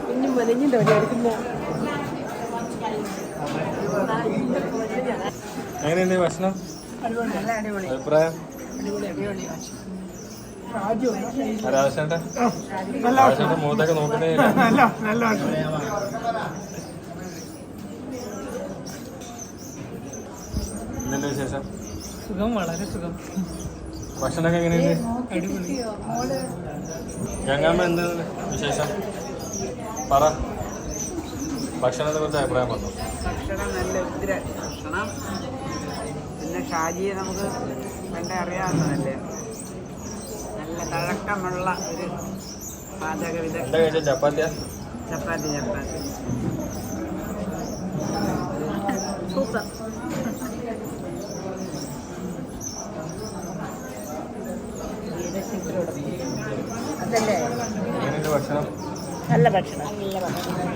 കുഞ്ഞും മലിഞ്ഞില്ല എടുക്കുന്ന എങ്ങനെയുണ്ട് ഭക്ഷണം? അഭിപ്രായം? രാജേഷേട്ട മുഖത്തൊക്കെ നോക്കണേ ഇല്ല. നല്ല നല്ല എന്തുണ്ട് വിശേഷം? സുഖം വളരെ സുഖം. ഭക്ഷണമൊക്കെ എങ്ങനെയുണ്ട്? അടിപൊളി. ഗംഗാമ്മ എന്ത് വിശേഷം? പറ. ഭക്ഷണത്തെ കുറിച്ച് അഭിപ്രായം പറഞ്ഞു. ഭക്ഷണം നല്ല ഉഗ്ര ഭക്ഷണം. പിന്നെ ഷാജിയെ നമുക്ക് കണ്ട അറിയാവുന്നതല്ലേ നല്ല തഴക്കമുള്ള ഒരു പാചക വിദഗ്ധ ചപ്പാത്തി ചപ്പാത്തി ചപ്പാത്തി. സൂപ്പർ. അതല്ലേ? ഭക്ഷണം? നല്ല ഭക്ഷണം. നല്ല ഭക്ഷണം.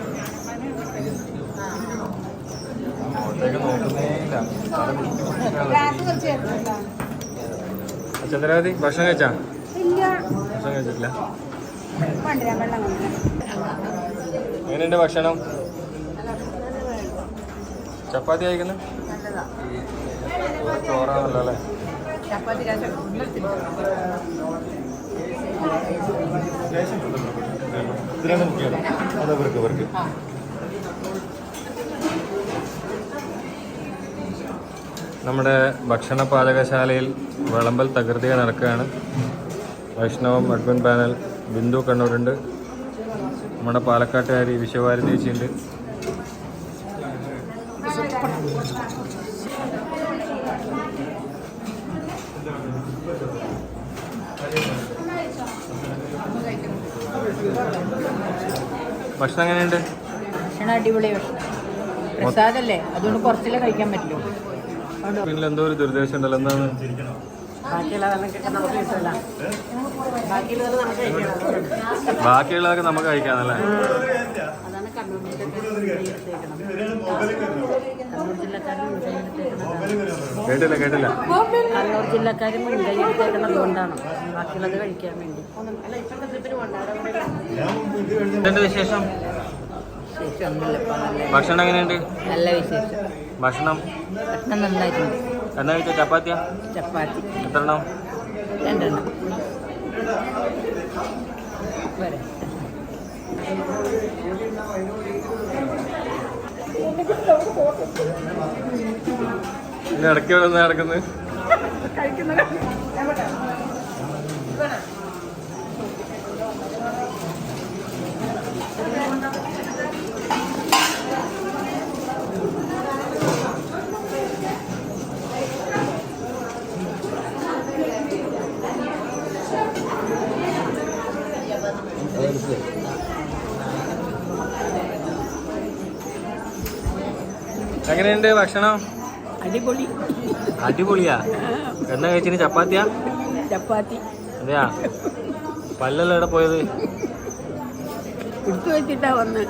ചന്ദ്രാവതി ഭക്ഷണം കഴിച്ചാ? ഭക്ഷണം കഴിച്ചിട്ടില്ല എങ്ങനെയുണ്ട് ഭക്ഷണം? ചപ്പാത്തി കഴിക്കുന്നു? നല്ലതാ. ചോറാണല്ലോ അല്ലേ? ഇതിലാണ് അതാ നമ്മുടെ ഭക്ഷണ പാചകശാലയിൽ വിളമ്പൽ തകൃതികൾ നടക്കുകയാണ്. വൈഷ്ണവം അഡ്മിൻ പാനൽ ബിന്ദു കണ്ണൂരുണ്ട്. നമ്മുടെ പാലക്കാട്ടുകാരി വിശ്വഭാരതി ചേച്ചിയുണ്ട്. ഭക്ഷണം എങ്ങനെയുണ്ട്? ഭക്ഷണം അടിപൊളി ഭക്ഷണം. പ്രസാദല്ലേ? അതുകൊണ്ട് കുറച്ചല്ലേ കഴിക്കാൻ പറ്റുള്ളൂ. പിന്നെ എന്തോ ഒരു ദുരുദ്ദേശം ഉണ്ടല്ലോ. എന്താണ്? ബാക്കിയുള്ളതൊക്കെ നമുക്ക് കഴിക്കാന്നല്ലേ? കേട്ടില്ല കേട്ടില്ല. കണ്ണൂർ ജില്ലക്കാരും മുൻകൈ എടുത്തേക്കുന്നത് കൊണ്ടാണ് ബാക്കിയുള്ളത് കഴിക്കാൻ വേണ്ടി എന്തുണ്ട് വിശേഷം ഭക്ഷണം എങ്ങനെയുണ്ട്? നല്ല വിശേഷം. ഭക്ഷണം? ഭക്ഷണം നന്നായിട്ടുണ്ട്. എന്നാ കഴിച്ച ചപ്പാത്തിയാ? ചപ്പാത്തി. എത്ര എണ്ണം രണ്ടെണ്ണം ഇടയ്ക്ക് ഇവിടെ നടക്കുന്നത് എങ്ങനെയുണ്ട് ഭക്ഷണം? അടിപൊളി. അടിപൊളിയാ. എന്നാ കഴിച്ചിന് ചപ്പാത്തിയാ? ചപ്പാത്തി. അതെയാ? പല്ലല്ല എവിടെ പോയത്? എടുത്തു വെച്ചിട്ടാ വന്ന്.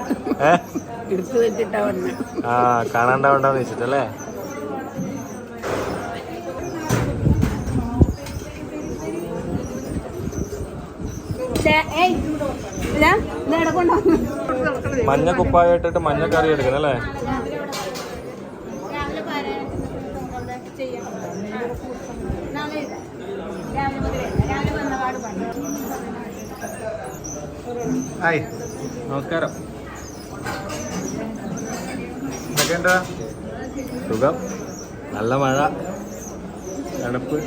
എടുത്തു വെച്ചിട്ടാ വന്ന്. ആ കാണാണ്ടാവണ്ടെന്ന് വെച്ചിട്ടല്ലേ? മഞ്ഞ കുപ്പായ ഇട്ടിട്ട് മഞ്ഞ കറി എടുക്കണം അല്ലേ? ഹായ് നമസ്കാരം. എന്തൊക്കെയുണ്ടാ സുഖം. നല്ല മഴ. തണുപ്പ്.